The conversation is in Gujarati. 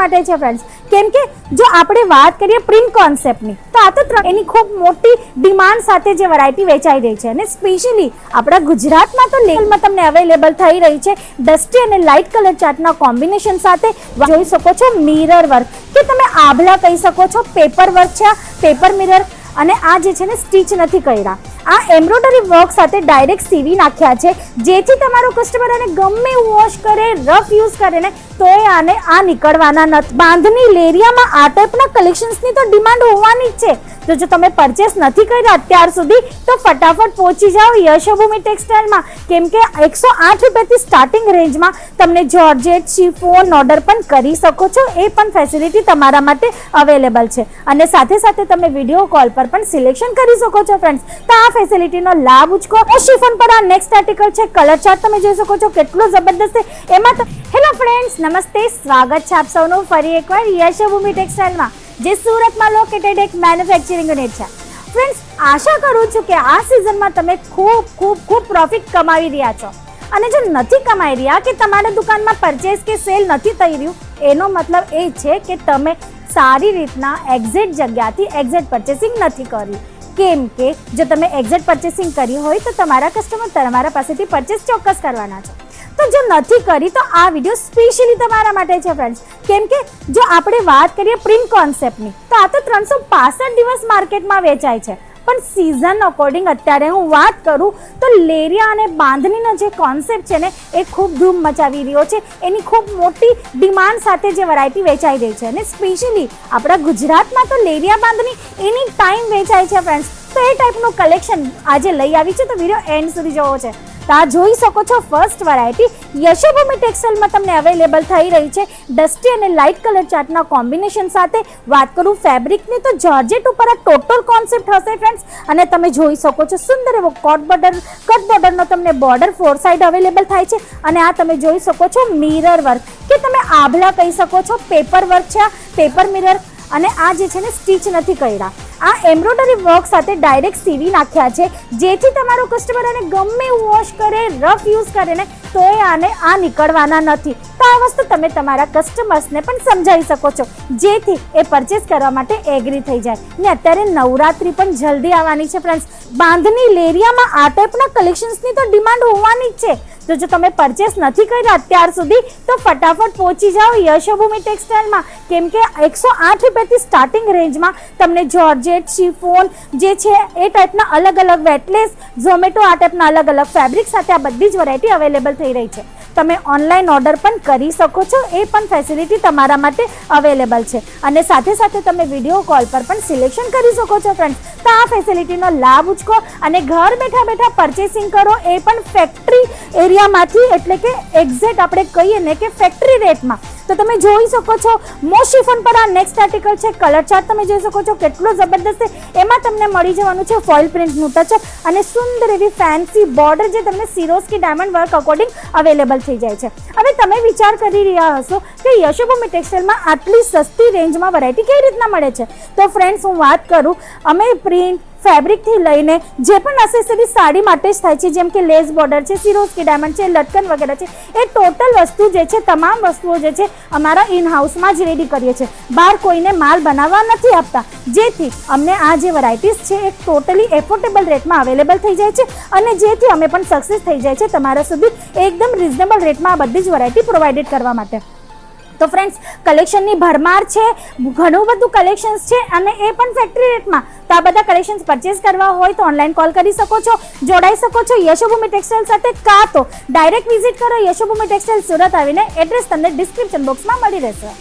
માટે છે ફ્રેન્ડ્સ કેમ કે જો આપણે વાત કરીએ પ્રિન્ટ કોન્સેપ્ટની તો આ તો ત્રણ- એની ખૂબ મોટી ડિમાન્ડ સાથે જે વેરાયટી વેચાઈ રહી છે. અને સ્પેશિયલી આપણા ગુજરાતમાં તો લેવલમાં તમને અવેલેબલ થઈ રહી છે. ડસ્ટી અને લાઇટ કલર ચાર્ટના કોમ્બિનેશન સાથે. જોઈ શકો છો મિરર વર્ક કે તમે આભલા કહી શકો છો પેપર વર્ક છે પેપર મિરર અને આ જે છે ને સ્ટીચ નથી કર્યા. આ એમ્બ્રોઇડરી વર્ક સાથે ડાયરેક્ટ સીવી નાખ્યા છે. જેથી તમારો કસ્ટમર આને ગમે વોશ કરે રફ યુઝ કરે ને, તોય આને આ નીકળવાના નથી. બાંધની લેરિયામાં આ ટાઈપના કલેક્શન્સની તો ડિમાન્ડ હોવાની જ છે. તો જો તમે પરચેસ નથી કર્યા અત્યાર સુધી, તો ફટાફટ પહોંચી જાઓ યશોભૂમિ ટેક્સટાઇલમાં કેમ કે એકસો આઠ રૂપિયાથી સ્ટાર્ટિંગ રેન્જમાં તમને જોર્જેટ શિફોન ઓર્ડર પણ કરી શકો છો. એ પણ ફેસિલિટી તમારા માટે અવેલેબલ છે. અને સાથે સાથે તમે વીડિયો કોલ પર પણ સિલેક્શન કરી શકો છો ફ્રેન્ડ્સ તો આ ફેસિલિટીનો લાભ ઉચકો. શિફોન પર આ નેક્સ્ટ આર્ટિકલ છે કલર ચાર્ટ તમે જોઈ શકો છો, કેટલો જબરદસ્ત છે. એમાં તો હેલો ફ્રેન્ડ્સ નમસ્તે, સ્વાગત છે આપ સૌનું ફરી એકવાર યશભૂમિ ટેક્સટાઇલમાં જે સુરતમાં લોકેટેડ એક મેન્યુફેક્ચરિંગ યુનિટ છે. ફ્રેન્ડ્સ આશા કરું છું કે આ સિઝનમાં તમે ખૂબ ખૂબ ખૂબ પ્રોફિટ કમાવી રહ્યા છો. અને જો નથી કમાઈ રહ્યા કે તમારા દુકાનમાં પરચેસ કે સેલ નથી થઈ રહ્યું, એનો મતલબ એ છે કે તમે સારી રીતના એક્ઝેક્ટ જગ્યાથી એક્ઝેક્ટ પરચેસિંગ નથી કર્યું. કેમ કે જો તમે એક્ઝેક્ટ પરચેસિંગ કરી હોય તો તમારા કસ્ટમર તમારા પાસેથી પરચેસ ચોક્કસ કરવાના છે. તો જો નથી કરી તો આ વીડિયો સ્પેશિયલી તમારા માટે છે ફ્રેન્ડ્સ કેમ કે જો આપણે વાત કરીએ પ્રિન્ટ કોન્સેપ્ટની તો આ તો ત્રણસો દિવસ માર્કેટમાં વેચાય છે. પણ સિઝન અકોર્ડિંગ અત્યારે હું વાત કરું, તો લેરિયા અને બાંધણીનો જે કોન્સેપ્ટ છે ને, એ ખૂબ ધૂમ મચાવી રહ્યો છે. એની ખૂબ મોટી ડિમાન્ડ સાથે જે વેરાયટી વેચાઈ રહી છે. અને સ્પેશિયલી આપણા ગુજરાતમાં તો લેરિયા બાંધણી એની ટાઈમ વેચાય છે ફ્રેન્ડ્સ તો એ ટાઈપનું કલેક્શન આજે લઈ આવી છે. તો વીડિયો એન્ડ સુધી જોવો છે. તો આ જોઈ શકો છો ફર્સ્ટ વેરાયટી યશોભૂમિ ટેક્સટાઇલમાં તમને અવેલેબલ થઈ રહી છે. ડસ્ટી અને લાઇટ કલર ચાર્ટના કોમ્બિનેશન સાથે. વાત કરું ફેબ્રિકની તો જોર્જેટ ઉપર આ ટોટલ કોન્સેપ્ટ હશે ફ્રેન્ડ્સ અને તમે જોઈ શકો છો સુંદર એવો કોટ બોર્ડર કટ બોર્ડરનો તમને બોર્ડર ફોર સાઇડ અવેલેબલ થાય છે. અને આ તમે જોઈ શકો છો મિરર વર્ક કે તમે આભલા કહી શકો છો પેપર વર્ક છે આ પેપર મિરર અને આ જે છે ને સ્ટીચ નથી કર્યા. આ એમ્બ્રોડરી વર્ક સાથે ડાયરેક્ટ સીવી નાખ્યા છે. જેથી તમારો કસ્ટમર એને ગમે વોશ કરે રફ યુઝ કરે ને, તોય આને આ નીકળવાના નથી. તો આ વસ્તુ તમે તમારા કસ્ટમર્સને પણ સમજાવી શકો છો. જેથી એ પરચેસ કરવા માટે એગ્રી થઈ જાય. ને અત્યારે નવરાત્રી પણ જલ્દી આવવાની છે ફ્રેન્ડ્સ બાંધની લેરિયામાં આ ટાઈપના કલેક્શન્સની તો ડિમાન્ડ હોવાની જ છે. તો જો તમે પરચેસ નથી કર્યા અત્યાર સુધી, તો ફટાફટ પહોંચી જાઓ યશોભૂમિ ટેક્સટાઇલમાં કેમ કે એકસો આઠ રૂપિયાથી સ્ટાર્ટિંગ રેન્જમાં તમને જોર્જેટ શિફોન જે છે એ ટાઈપના અલગ અલગ વેટલેસ ઝોમેટો આ ટાઈપના અલગ અલગ ફેબ્રિક સાથે આ બધી જ વેરાયટી અવેલેબલ થઈ રહી છે. તમે ઓનલાઈન ઓર્ડર પણ કરી શકો છો. એ પણ ફેસિલિટી તમારા માટે અવેલેબલ છે. અને સાથે સાથે તમે વીડિયો કોલ પર પણ સિલેક્શન કરી શકો છો ફ્રેન્ડ્સ તો આ ફેસિલિટીનો લાભ ઉચકો અને ઘર બેઠા બેઠા પરચેસિંગ કરો. એ પણ ફેક્ટરી એરિયામાંથી એટલે કે એક્ઝેક્ટ આપણે કહીએ ને કે ફેક્ટરી રેટમાં તો તમે જોઈ શકો છો મોશિફોન પર આ નેક્સ્ટ આર્ટિકલ છે કલર ચાર્ટ તમે જોઈ શકો છો, કેટલો જબરદસ્ત છે. એમાં તમને મળી જવાનું છે ફોઇલ પ્રિન્ટનું ટચ અને સુંદર એવી ફેન્સી બોર્ડર જે તમને Swarovski diamond work according available થઈ જાય છે. હવે તમે વિચાર કરી રહ્યા હશો કે યશોભૂમિ ટેક્સટાઇલમાં આટલી સસ્તી રેન્જમાં વેરાયટી કઈ રીતના મળે છે? તો ફ્રેન્ડ્સ હું વાત કરું, અમે પ્રિન્ટ ફેબ્રિકથી લઈને જે પણ અસેસરી સાડી માટે જ થાય છે, જેમ કે લેસ બોર્ડર છે સિરોસ્કી ડાયમંડ છે, લટકન વગેરે છે, એ ટોટલ વસ્તુ જે છે, તમામ વસ્તુઓ જે છે, અમારા ઇન હાઉસમાં જ રેડી કરીએ છીએ. બહાર કોઈને માલ બનાવવા નથી આપતા. જેથી અમને આ જે વેરાયટીઝ છે, એ ટોટલી એફોર્ડેબલ રેટમાં અવેલેબલ થઈ જાય છે અને જેથી અમે પણ સક્સેસ થઈ જાય છે તમારા સુધી એકદમ રિઝનેબલ રેટમાં આ બધી જ વેરાયટી પ્રોવાઈડેડ કરવા માટે. તો ફ્રેન્ડ્સ કલેક્શનની ભરમાર છે, ઘણું બધું કલેક્શન્સ છે અને એ પણ ફેક્ટરી રેટમાં તો આ બધા કલેક્શન્સ પરચેસ કરવા હોય તો ઓનલાઈન કોલ કરી શકો છો, જોડાઈ શકો છો યશોભૂમિ ટેક્સટાઇલ સાથે કાં તો. ડાયરેક્ટ વિઝિટ કરો યશોભૂમિ ટેક્સટાઇલ સુરત આવીને એડ્રેસ તમને ડિસ્ક્રિપ્શન બોક્સમાં મળી રહેશે.